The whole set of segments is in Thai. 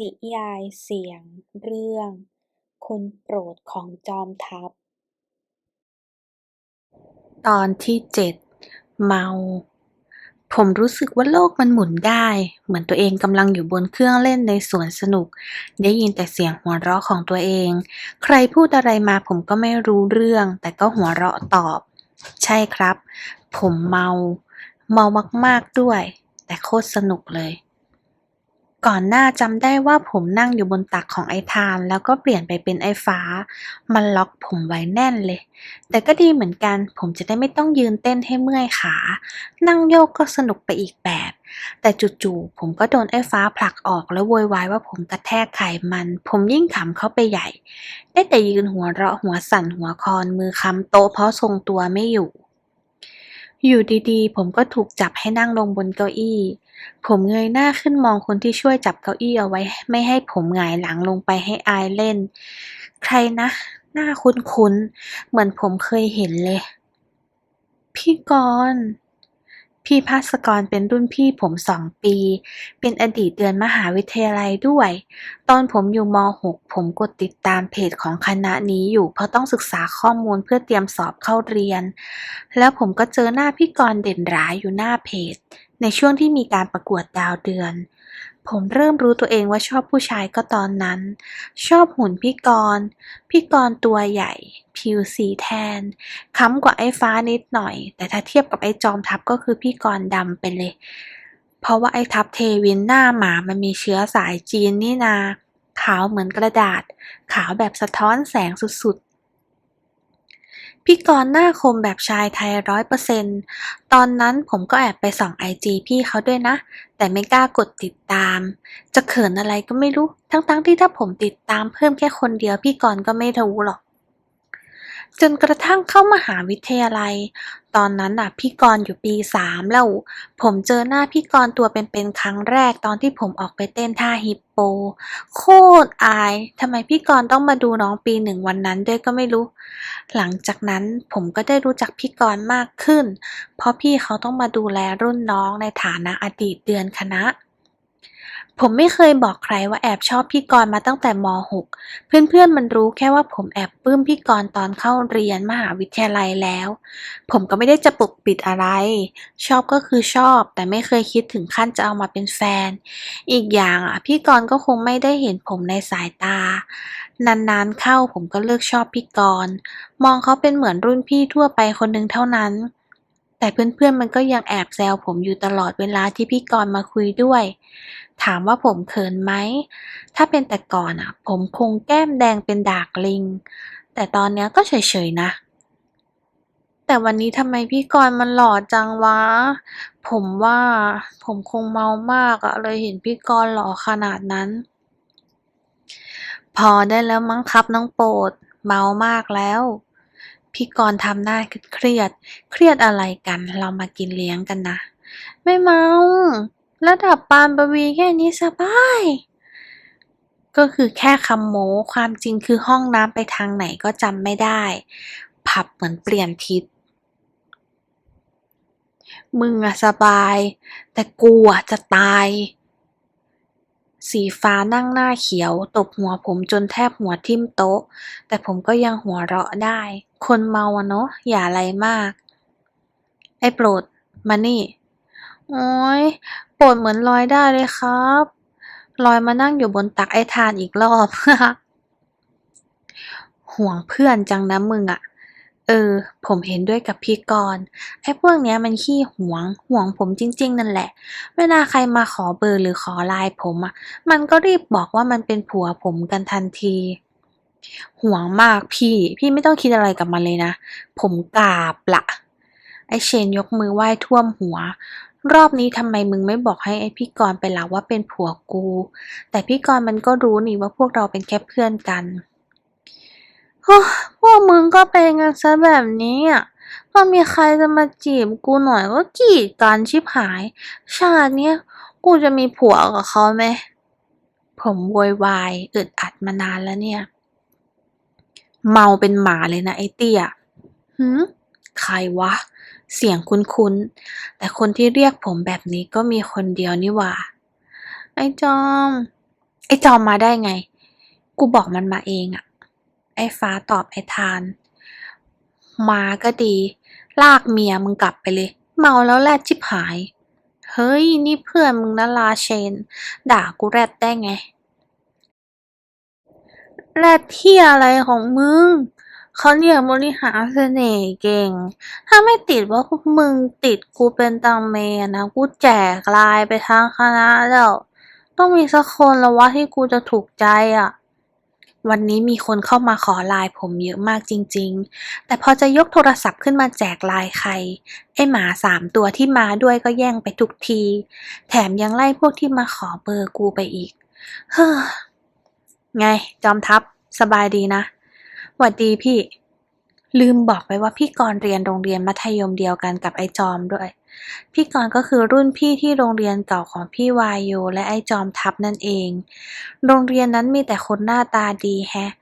นิยายเสียงเรื่อง คนโปรดของจอมทัพ ตอนที่เจ็ดเมา ผมรู้สึกว่าโลกมันหมุนได้ เหมือนตัวเองกำลังอยู่บนเครื่องเล่นในสวนสนุก ได้ยินแต่เสียงหัวเราะของตัวเอง ใครพูดอะไรมาผมก็ไม่รู้เรื่อง แต่ก็หัวเราะตอบ ใช่ครับ ผมเมา เมามาก ๆด้วย แต่โคตรสนุกเลย ก่อนหน้าจำได้ว่าผมนั่งอยู่บนตักของไอ้ทาน แล้วก็เปลี่ยนไปเป็นไอ้ฟ้า มันล็อกผมไว้แน่นเลย แต่ก็ดีเหมือนกัน ผมจะได้ไม่ต้องยืนเต้นให้เมื่อยขา นั่งโยกก็สนุกไปอีกแบบ แต่จู่ๆผมก็โดนไอ้ฟ้าผลักออกแล้วโวยวายว่าผมกระแทกไขมัน ผมยิ่งขำเข้าไปใหญ่ ได้แต่ยืนหัวเราะหัวสั่นหัวคอนมือค้ำโต๊ะเพราะทรงตัวไม่อยู่อยู่ดีๆ ผมก็ถูกจับให้นั่งลงบนเก้าอี้ ผมเงยหน้าขึ้นมองคนที่ช่วยจับเก้าอี้เอาไว้ไม่ให้ผมหงายหลังลงไปให้อายเล่น ใครนะ หน้าคุ้นๆ เหมือนผมเคยเห็นเลย พี่กรณ์พี่ภาสกรเป็นรุ่นพี่ผมสองปี เป็นอดีตเดือนมหาวิทยาลัยด้วย ตอนผมอยู่ม .6 ผมกดติดตามเพจของคณะนี้อยู่เพราะต้องศึกษาข้อมูลเพื่อเตรียมสอบเข้าเรียน แล้วผมก็เจอหน้าพี่กรณ์เด่นร้ายอยู่หน้าเพจ ในช่วงที่มีการประกวดดาวเดือน ผมเริ่มรู้ตัวเองว่าชอบผู้ชายก็ตอนนั้น ชอบหุ่นพี่กรณ์พี่กรณ์ตัวใหญ่ ผิวสีแทนค้ำกว่าไอ้ฟ้านิดหน่อย แต่ถ้าเทียบกับไอ้จอมทัพก็คือพี่กรณ์ดำไปเลย เพราะว่าไอ้ทัพเทวินหน้าหมามันมีเชื้อสายจีนนี่นา ขาวเหมือนกระดาษ ขาวแบบสะท้อนแสงสุด พี่กรณ์หน้าคมแบบชายไทยร้อยเปอร์เซ็นต์ตอนนั้นผมก็แอบไปส่องไอจีพี่เขาด้วยนะ แต่ไม่กล้ากดติดตาม จะเขินอะไรก็ไม่รู้ ทั้งๆที่ถ้าผมติดตามเพิ่มแค่คนเดียวพี่กรณ์ก็ไม่รู้หรอก จนกระทั่งเข้ามหาวิทยาลัย ตอนนั้นน่ะพี่กรณ์อยู่ปีสามแล้ว ผมเจอหน้าพี่กรณ์ตัวเป็นๆครั้งแรกตอนที่ผมออกไปเต้นท่าฮิปโป โคตรอายทำไมพี่กรณ์ต้องมาดูน้องปีหนึ่งวันนั้นด้วยก็ไม่รู้ หลังจากนั้นผมก็ได้รู้จักพี่กรณ์มากขึ้น เพราะพี่เขาต้องมาดูแลรุ่นน้องในฐานะอดีตเดือนคณะ ผมไม่เคยบอกใครว่าแอบชอบพี่กรณ์มาตั้งแต่ม .6 เพื่อนๆมันรู้แค่ว่าผมแอบปลื้มพี่กรณ์ตอนเข้าเรียนมหาวิทยาลัยแล้ว ผมก็ไม่ได้จะปกปิดอะไร ชอบก็คือชอบ แต่ไม่เคยคิดถึงขั้นจะเอามาเป็นแฟน อีกอย่างอะพี่กรณ์ก็คงไม่ได้เห็นผมในสายตา นานๆเข้าผมก็เลิกชอบพี่กรณ์มองเขาเป็นเหมือนรุ่นพี่ทั่วไปคนหนึ่งเท่านั้นแต่เพื่อนๆมันก็ยังแอบแซวผมอยู่ตลอดเวลาที่พี่กรณ์มาคุยด้วย ถามว่าผมเขินไหม ถ้าเป็นแต่ก่อนอะ ผมคงแก้มแดงเป็นดากลิง แต่ตอนเนี้ยก็เฉยๆนะ แต่วันนี้ทำไมพี่กรณ์มันหล่อจังวะ ผมว่าผมคงเมามากอะเลยเห็นพี่กรณ์หล่อขนาดนั้น พอได้แล้วมั้งครับน้องโปรด เมามากแล้ว พี่กรณ์ทำหน้าเครียด เครียดอะไรกัน เรามากินเลี้ยงกันนะ ไม่เมา ระดับปานปวีแค่นี้สบาย ก็คือแค่คำโม้ความจริงคือห้องน้ำไปทางไหนก็จำไม่ได้ ผับเหมือนเปลี่ยนทิศ มึงอะสบาย แต่กูอะจะตาย สีฟ้านั่งหน้าเขียว ตบหัวผมจนแทบหัวทิ่มโต๊ะ แต่ผมก็ยังหัวเราะได้ คนเมาอะเนาะอย่าอะไรมาก ไอ้โปรด มานี่ โอ๊ยปรดเหมือนลอยได้เลยครับลอยมานั่งอยู่บนตักไอ้ทานอีกรอบ ห่วงเพื่อนจังนะมึงอะเออ ผมเห็นด้วยกับพี่กรณ์ไอ้พวกเนี้ยมันขี้ห่วง ห่วงผมจริง ๆ นั่นแหละ เวลาใครมาขอเบอร์หรือขอไลน์ผมอะมันก็รีบบอกว่ามันเป็นผัวผมกันทันที ห่วงมากพี่ พี่ไม่ต้องคิดอะไรกับมันเลยนะ ผมกราบละไอ้เชนยกมือไหว้ท่วมหัว รอบนี้ทำไมมึงไม่บอกให้ไอ้พี่กรณ์ไปล่าว่าเป็นผัวกู แต่พี่กรณ์มันก็รู้นี่ว่าพวกเราเป็นแค่เพื่อนกันโอ้พวกมึงก็เป็นกันซะแบบนี้อะพอมีใครจะมาจีบกูหน่อยก็กีดกันชิบหาย ชาติเนี้ยกูจะมีผัวกับเขาไหม ผมโวยวายอึดอัดมานานแล้วเนี่ย เมาเป็นหมาเลยนะไอ้เตี้ยหืม ใครวะ เสียงคุ้นๆ แต่คนที่เรียกผมแบบนี้ก็มีคนเดียวนี่หว่า ไอ้จอม ไอ้จอมมาได้ไง กูบอกมันมาเองอะไอ้ฟ้าตอบไอ้ทาน มาก็ดี ลากเมียมึงกลับไปเลย เมาแล้วแรดชิบหาย เฮ้ย นี่เพื่อนมึงนะลาเชน ด่ากูแรดได้ไงแรดที่อะไรของมึง เขาเรียกบริหารเสน่ห์เก่ง ถ้าไม่ติดว่าพวกมึงติดกูเป็นตังเมนะ กูแจกลายไปทางคณะแล้ว ต้องมีสักคนล้วะที่กูจะถูกใจอะ วันนี้มีคนเข้ามาขอลน์ผมเยอะมากจริง ๆ แต่พอจะยกโทรศัพท์ขึ้นมาแจกลน์ใคร ไอหมาสามตัวที่มาด้วยก็แย่งไปทุกที แถมยังไล่พวกที่มาขอเบอร์กูไปอีก เฮ้อ ไงจอมทัพสบายดีนะ หวัดดีพี่ ลืมบอกไปว่าพี่กรณ์เรียนโรงเรียนมัธยมเดียวกันกับไอ้จอมด้วย พี่กรณ์ก็คือรุ่นพี่ที่โรงเรียนเก่าของพี่วายโยและไอ้จอมทัพนั่นเอง โรงเรียนนั้นมีแต่คนหน้าตาดีแฮะ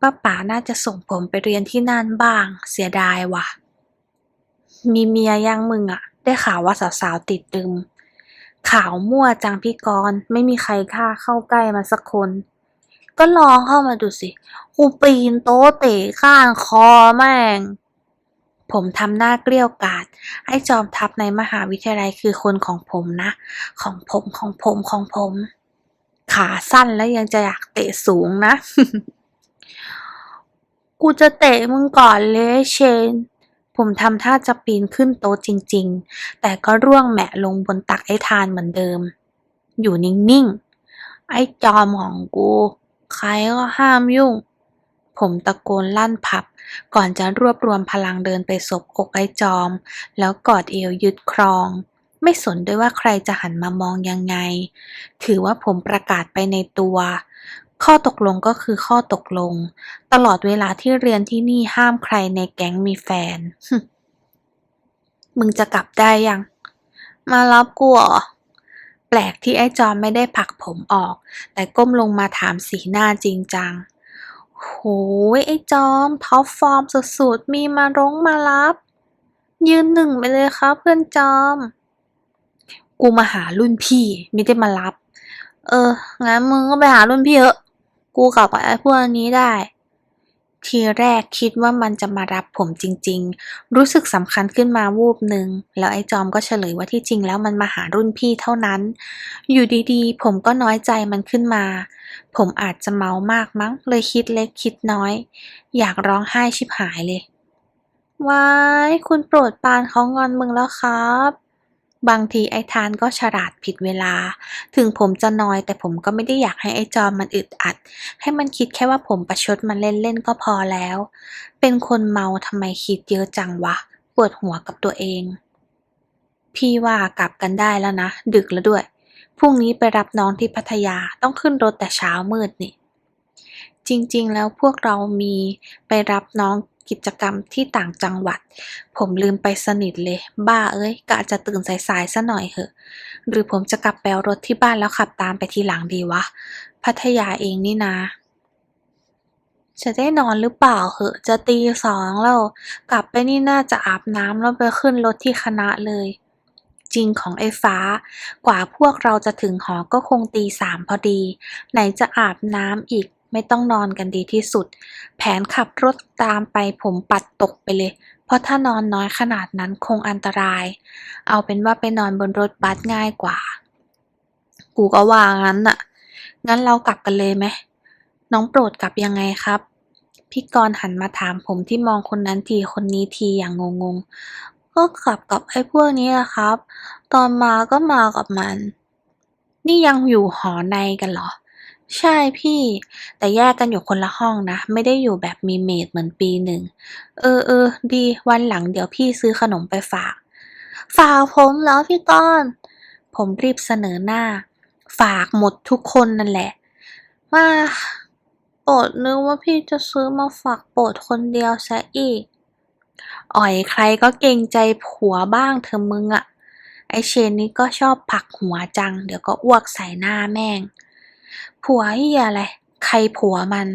ป้าป๋าน่าจะส่งผมไปเรียนที่นั่นบ้าง เสียดายว่ะ มีเมียยังมึงอะได้ข่าวว่าสาวๆติดดึมข่าวมั่วจังพี่กรณ์ไม่มีใครกล้าเข้าใกล้มันสักคน ก็ลองเข้ามาดูสิกูปีนโต๊ะเตะข้างคอแม่ง ผมทำหน้าเกลี้ยวกาดไอ้จอมทัพในมหาวิทยาลัยคือคนของผมนะ ของผมของผมของผม ขาสั้นแล้วยังจะอยากเตะสูงนะ กูจะเตะมึงก่อนเลยเชนผมทำท่าจะปีนขึ้นโต๊ะจริง ๆ แต่ก็ร่วงแหมะลงบนตักไอ้ทานเหมือนเดิม อยู่นิ่ง ๆ ไอ้จอมของกู ใครก็ห้ามยุ่ง ผมตะโกนลั่นพับ ก่อนจะรวบรวมพลังเดินไปสบอกไอ้จอม แล้วกอดเอวยึดครอง ไม่สนด้วยว่าใครจะหันมามองยังไง ถือว่าผมประกาศไปในตัว ข้อตกลงก็คือข้อตกลง ตลอดเวลาที่เรียนที่นี่ห้ามใครในแก๊งมีแฟน มึงจะกลับได้ยัง มารับกูเหรอ แปลกที่ไอ้จอมไม่ได้ผลักผมออก แต่ก้มลงมาถามสีหน้าจริงจัง โหยไอ้จอมท็อปฟอร์มสุดๆ มีมาร้งมารับ ยืนหนึ่งไปเลยครับเพื่อนจอม กูมาหารุ่นพี่ไม่ได้มารับ เออ งั้นมึงก็ไปหารุ่นพี่เถอะ กูกลับกับไอ้พวกนี้ได้ ทีแรกคิดว่ามันจะมารับผมจริง ๆ รู้สึกสำคัญขึ้นมาวูบหนึ่ง แล้วไอ้จอมก็เฉลยว่าที่จริงแล้วมันมาหารุ่นพี่เท่านั้น อยู่ดีๆ ผมก็น้อยใจมันขึ้นมา ผมอาจจะเมามากมั้ง เลยคิดเล็กคิดน้อย อยากร้องไห้ชิบหายเลย ว้าย คุณโปรดปานเขางอนมึงแล้วครับ บางทีไอ้ทานก็ฉลาดผิดเวลา ถึงผมจะนอยแต่ผมก็ไม่ได้อยากให้ไอ้จอมมันอึดอัด ให้มันคิดแค่ว่าผมประชดมันเล่นๆก็พอแล้ว เป็นคนเมาทำไมคิดเยอะจังวะ ปวดหัวกับตัวเอง พี่ว่ากลับกันได้แล้วนะ ดึกแล้วด้วย พรุ่งนี้ไปรับน้องที่พัทยาต้องขึ้นรถแต่เช้ามืดนี่ จริงๆ แล้วพวกเรามีไปรับน้องกิจกรรมที่ต่างจังหวัด ผมลืมไปสนิทเลย บ้าเอ้ยกะจะตื่นสายๆซะหน่อยเหอะ หรือผมจะกลับไปเอารถที่บ้านแล้วขับตามไปทีหลังดีวะ พัทยาเองนี่นะจะได้นอนหรือเปล่าเหอะจะตีสองแล้ว กลับไปนี่น่าจะอาบน้ำแล้วไปขึ้นรถที่คณะเลย จริงของไอ้ฟ้า กว่าพวกเราจะถึงหอก็คงตีสามพอดี ไหนจะอาบน้ำอีก ไม่ต้องนอนกันดีที่สุด แผนขับรถตามไปผมปัดตกไปเลย เพราะถ้านอนน้อยขนาดนั้นคงอันตราย เอาเป็นว่าไปนอนบนรถบัสง่ายกว่า กูก็ว่างั้นน่ะ งั้นเรากลับกันเลยไหม น้องโปรดกลับยังไงครับ พี่กรณ์หันมาถามผมที่มองคนนั้นทีคนนี้ทีอย่างงงๆ ก็กลับกับไอ้พวกนี้แหละครับ ตอนมาก็มากับมัน นี่ยังอยู่หอในกันเหรอ ใช่พี่ แต่แยกกันอยู่คนละห้องนะ ไม่ได้อยู่แบบมีเมดเหมือนปีหนึ่ง เออเออดีวันหลังเดี๋ยวพี่ซื้อขนมไปฝาก ฝากผมแล้วพี่กรณ์ผมรีบเสนอหน้า ฝากหมดทุกคนนั่นแหละ มาโปรดนึกว่าพี่จะซื้อมาฝากโปรดคนเดียวซะอีก อ่อยใครก็เกรงใจผัวบ้างเธอมึงอะไอเชนนี่ก็ชอบผักหัวจัง เดี๋ยวก็อ้วกใส่หน้าแม่ง ผัวเฮียอะไร ใครผัวมัน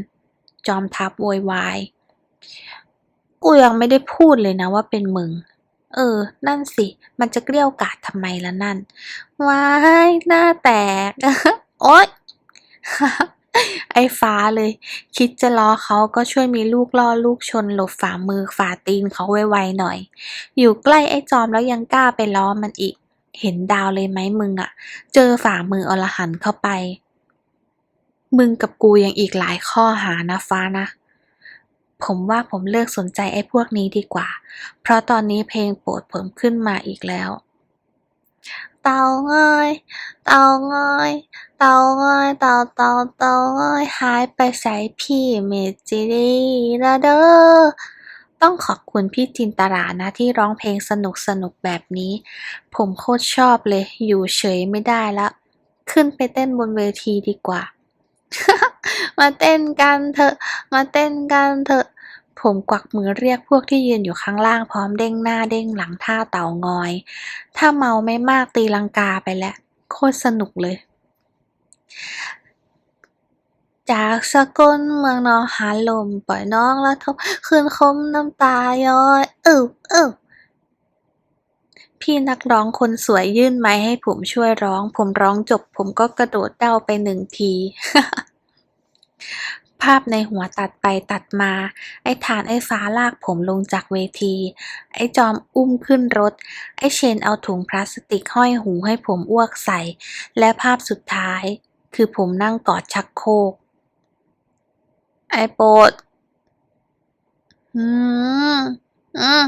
จอมทัพโวยวาย กูยังไม่ได้พูดเลยนะว่าเป็นมึง เออ นั่นสิ มันจะเกลี้ยวกาดทำไมละนั่น ว้าย หน้าแตก โอ๊ย ไอ้ฟ้าเลย คิดจะล้อเขาก็ช่วยมีลูกล่อลูกชนหลบฝ่ามือฝ่าตีนเขาไวๆหน่อย อยู่ใกล้ไอ้จอมแล้วยังกล้าไปล้อมันอีกเห็นดาวเลยไหมมึงอะ เจอฝ่ามืออรหันเข้าไป มึงกับกูยังอีกหลายข้อหานะฟ้านะ ผมว่าผมเลิกสนใจไอ้พวกนี้ดีกว่า เพราะตอนนี้เพลงโปรดผมขึ้นมาอีกแล้ว เต่าง้อยเต่าง้อยเต่าง้อยเต่าเต่าเต่าง้อยหายไปใส่พี่เมจิรีละเด้อต้องขอบคุณพี่จินตรานะที่ร้องเพลงสนุกสนุกแบบนี้ ผมโคตรชอบเลย อยู่เฉยไม่ได้ละขึ้นไปเต้นบนเวทีดีกว่า มาเต้นกันเถอะ มาเต้นกันเถอะ ผมกวักมือเรียกพวกที่ยืนอยู่ข้างล่างพร้อมเด้งหน้าเด้งหลังท่าเต่างอย ถ้าเมาไม่มากตีลังกาไปแล้วโคตรสนุกเลย จากสกลเมืองนองหาลม ปล่อยน้องละทบคืนคมน้ำตาย้อยเออเออ พี่นักร้องคนสวยยื่นไม้ให้ผมช่วยร้อง ผมร้องจบ ผมก็กระโดดเด้าไปหนึ่งที ภาพในหัวตัดไปตัดมา ไอ้ฐานไอ้ฟ้าลากผมลงจากเวที ไอ้จอมอุ้มขึ้นรถ ไอ้เชนเอาถุงพลาสติกห้อยหูให้ผมอ้วกใส่ และภาพสุดท้าย คือผมนั่งกอดชักโครกไอ้โปดอืมอืม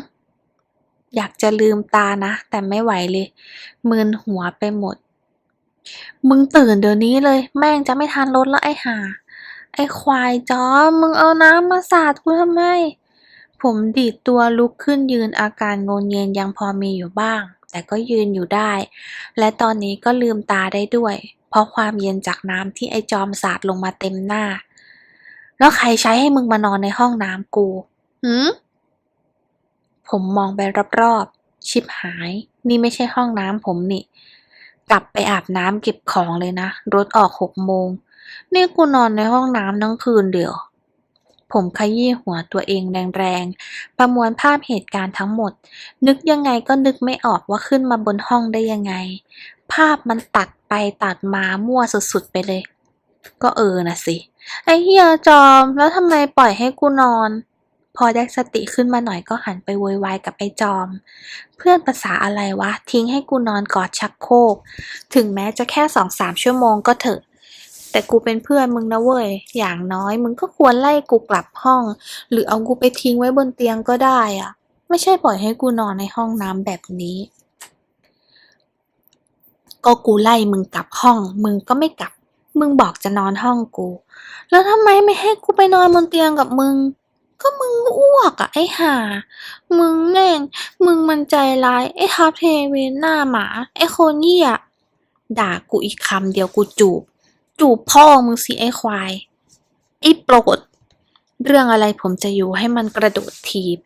อยากจะลืมตานะ แต่ไม่ไหวเลย มึนหัวไปหมด มึงตื่นเดี๋ยวนี้เลย แม่งจะไม่ทันรถแล้วไอ้ห่า ไอ้ควายจอมมึงเอาน้ำมาสาดกูทำไม ผมดีดตัวลุกขึ้นยืนอาการงนเงียนยังพอมีอยู่บ้าง แต่ก็ยืนอยู่ได้ และตอนนี้ก็ลืมตาได้ด้วย เพราะความเย็นจากน้ำที่ไอ้จอมสาดลงมาเต็มหน้า แล้วใครใช้ให้มึงมานอนในห้องน้ำกูหืม ผมมองไปรอบๆ ชิบหาย นี่ไม่ใช่ห้องน้ำผมนี่ กลับไปอาบน้ำเก็บของเลยนะ รถออกหกโมง นี่กูนอนในห้องน้ำทั้งคืนเดียว ผมขยี้หัวตัวเองแรงๆ ประมวลภาพเหตุการณ์ทั้งหมด นึกยังไงก็นึกไม่ออกว่าขึ้นมาบนห้องได้ยังไง ภาพมันตัดไปตัดมามั่วสุดๆไปเลย ก็เออนะสิ ไอ้เฮียจอม แล้วทำไมปล่อยให้กูนอน พอได้สติขึ้นมาหน่อยก็หันไปโวยวายกับไอ้จอม เพื่อนภาษาอะไรวะ ทิ้งให้กูนอนกอดชักโครกถึงแม้จะแค่สองสามชั่วโมงก็เถอะ แต่กูเป็นเพื่อนมึงนะเว้ย อย่างน้อยมึงก็ควรไล่กูกลับห้อง หรือเอากูไปทิ้งไว้บนเตียงก็ได้อะไม่ใช่ปล่อยให้กูนอนในห้องน้ำแบบนี้ ก็กูไล่มึงกลับห้อง มึงก็ไม่กลับ มึงบอกจะนอนห้องกู แล้วทำไมไม่ให้กูไปนอนบนเตียงกับมึง ก็มึงอ้วกอะไอ้ห่า มึงแม่ง มึงมันใจร้าย ไอ้ทับเทเวนหน้าหมา ไอ้คนเหี้ยด่ากูอีกคำเดียวกูจูบ จูบพ่อมึงสิไอ้ควาย ไอ้โปรด เรื่องอะไรผมจะอยู่ให้มันกระโดดถีบ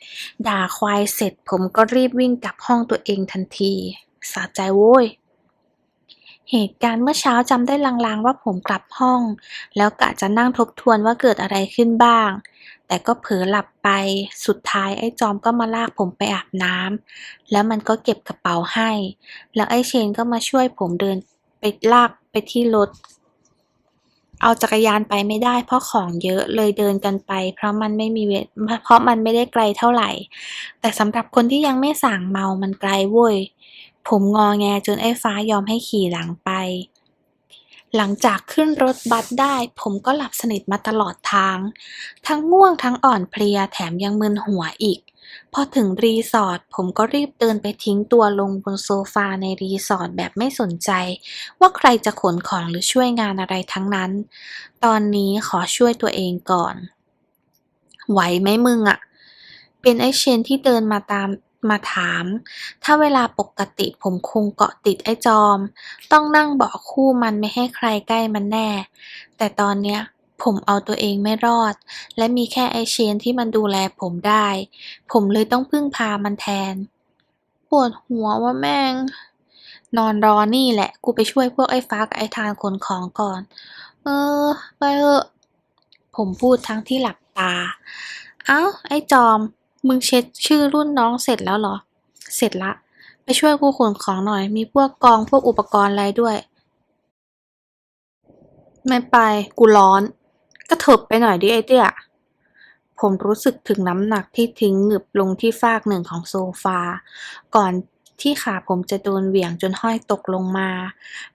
ด่าควายเสร็จผมก็รีบวิ่งกลับห้องตัวเองทันทีสะใจโว้ยเหตุการณ์เมื่อเช้าจำได้ลางๆว่าผมกลับห้อง แล้วกะจะนั่งทบทวนว่าเกิดอะไรขึ้นบ้าง แต่ก็เผลอหลับไป สุดท้ายไอ้จอมก็มาลากผมไปอาบน้ำ แล้วมันก็เก็บกระเป๋าให้ แล้วไอ้เชนก็มาช่วยผมเดินไปลากไปที่รถ เอาจักรยานไปไม่ได้เพราะของเยอะเลยเดินกันไป เพราะมันไม่มีเวเพราะมันไม่ได้ไกลเท่าไหร่ แต่สำหรับคนที่ยังไม่สั่งเมามันไกลเว้ย ผมงอแงจนไอ้ฟ้ายอมให้ขี่หลังไป หลังจากขึ้นรถบัสได้ ผมก็หลับสนิทมาตลอดทาง ทั้งง่วงทั้งอ่อนเพลียแถมยังมึนหัวอีก พอถึงรีสอร์ทผมก็รีบเดินไปทิ้งตัวลงบนโซฟาในรีสอร์ทแบบไม่สนใจ ว่าใครจะขนของหรือช่วยงานอะไรทั้งนั้น ตอนนี้ขอช่วยตัวเองก่อน ไหวไหมมึงอะเป็นไอเชนที่เดินมาตาม มาถาม ถ้าเวลาปกติผมคงเกาะติดไอ้จอม ต้องนั่งเบาะคู่มันไม่ให้ใครใกล้มันแน่ แต่ตอนเนี้ยผมเอาตัวเองไม่รอด และมีแค่ไอเชนที่มันดูแลผมได้ ผมเลยต้องพึ่งพามันแทน ปวดหัวว่าแม่ง นอนรอนี่แหละ กูไปช่วยพวกไอ้ฟ้ากับไอ้ทานขนของก่อน เออ ไปเถอะ ผมพูดทั้งที่หลับตา เอ้า ไอ้จอม มึงเช็ดชื่อรุ่นน้องเสร็จแล้วเหรอ เสร็จละ ไปช่วยกูขนของหน่อย มีพวกกองพวกอุปกรณ์อะไรด้วย ไม่ไป กูร้อน ก็เถิบไปหน่อยดิไอเตี้ย ผมรู้สึกถึงน้ำหนักที่ทิ้งหนึบลงที่ฟากหนึ่งของโซฟา ก่อนที่ขาผมจะโดนเหวี่ยงจนห้อยตกลงมา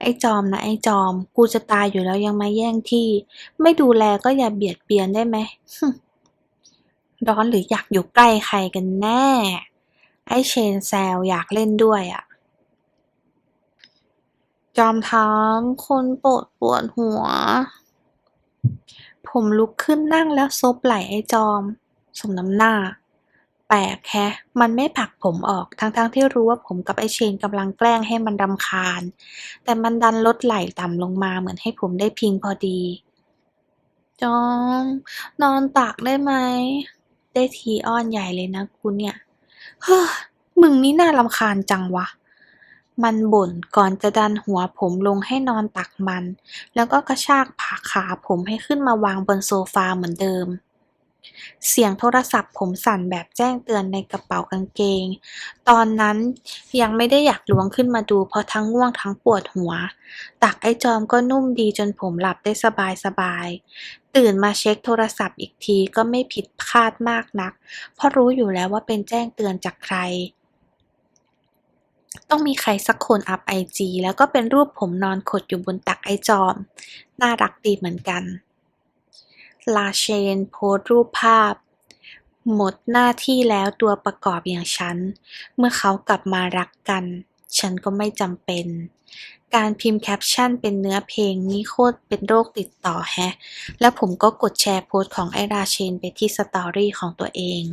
ไอ้จอมนะไอ้จอม กูจะตายอยู่แล้วยังมาแย่งที่ ไม่ดูแลก็อย่าเบียดเบียนได้ไหมฮึ่ม ร้อนหรืออยากอยู่ใกล้ใครกันแน่ ไอ้เชนแซวอยากเล่นด้วยอะจอมถามคนปรดปวดหัว ผมลุกขึ้นนั่งแล้วซบไหล่ไอ้จอม สมน้ำหน้า แปลกแฮะ มันไม่ผลักผมออก ทั้งๆทที่รู้ว่าผมกับไอ้เชนกำลังแกล้งให้มันรำคาญ แต่มันดันลดไหล่ต่ำลงมาเหมือนให้ผมได้พิงพอดีจอมนอนตักได้ไหม ได้ทีอ้อนใหญ่เลยนะกูเนี่ย เฮ้อ มึงนี่น่ารำคาญจังวะ มันบ่นก่อนจะดันหัวผมลงให้นอนตักมัน แล้วก็กระชากผาขาผมให้ขึ้นมาวางบนโซฟาเหมือนเดิม เสียงโทรศัพท์ผมสั่นแบบแจ้งเตือนในกระเป๋ากางเกง ตอนนั้นยังไม่ได้อยากล้วงขึ้นมาดูเพราะทั้งง่วงทั้งปวดหัว ตักไอ้จอมก็นุ่มดีจนผมหลับได้สบายสบายๆตื่นมาเช็คโทรศัพท์อีกทีก็ไม่ผิดคาดมากนัก เพราะรู้อยู่แล้วว่าเป็นแจ้งเตือนจากใคร ต้องมีใครสักคนอัพไอจีแล้วก็เป็นรูปผมนอนขดอยู่บนตักไอจอม น่ารักดีเหมือนกัน ลาเชนโพสต์รูปภาพ หมดหน้าที่แล้วตัวประกอบอย่างฉัน เมื่อเขากลับมารักกัน ฉันก็ไม่จำเป็น การพิมพ์แคปชั่นเป็นเนื้อเพลงนี่โคตรเป็นโรคติดต่อแฮะ แล้วผมก็กดแชร์โพสต์ของไอราเชนไปที่สตอรี่ของตัวเอง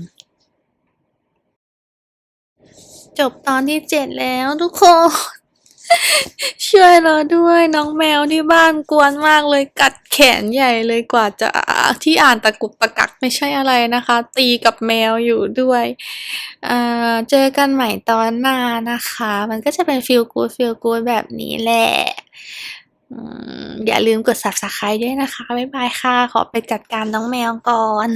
จบตอนที่เจ็ดแล้วทุกคน ช่วยเราด้วยน้องแมวที่บ้านกวนมากเลยกัดแขนใหญ่เลยกว่าจะที่อ่านตะกุกตะกักไม่ใช่อะไรนะคะ ตีกับแมวอยู่ด้วยเอ่อเจอกันใหม่ตอนหน้านะคะ มันก็จะเป็นฟีลกูฟีลกูแบบนี้แหละอย่าลืมกด subscribe ด้วยนะคะ บ๊ายบายค่ะ ขอไปจัดการน้องแมวก่อน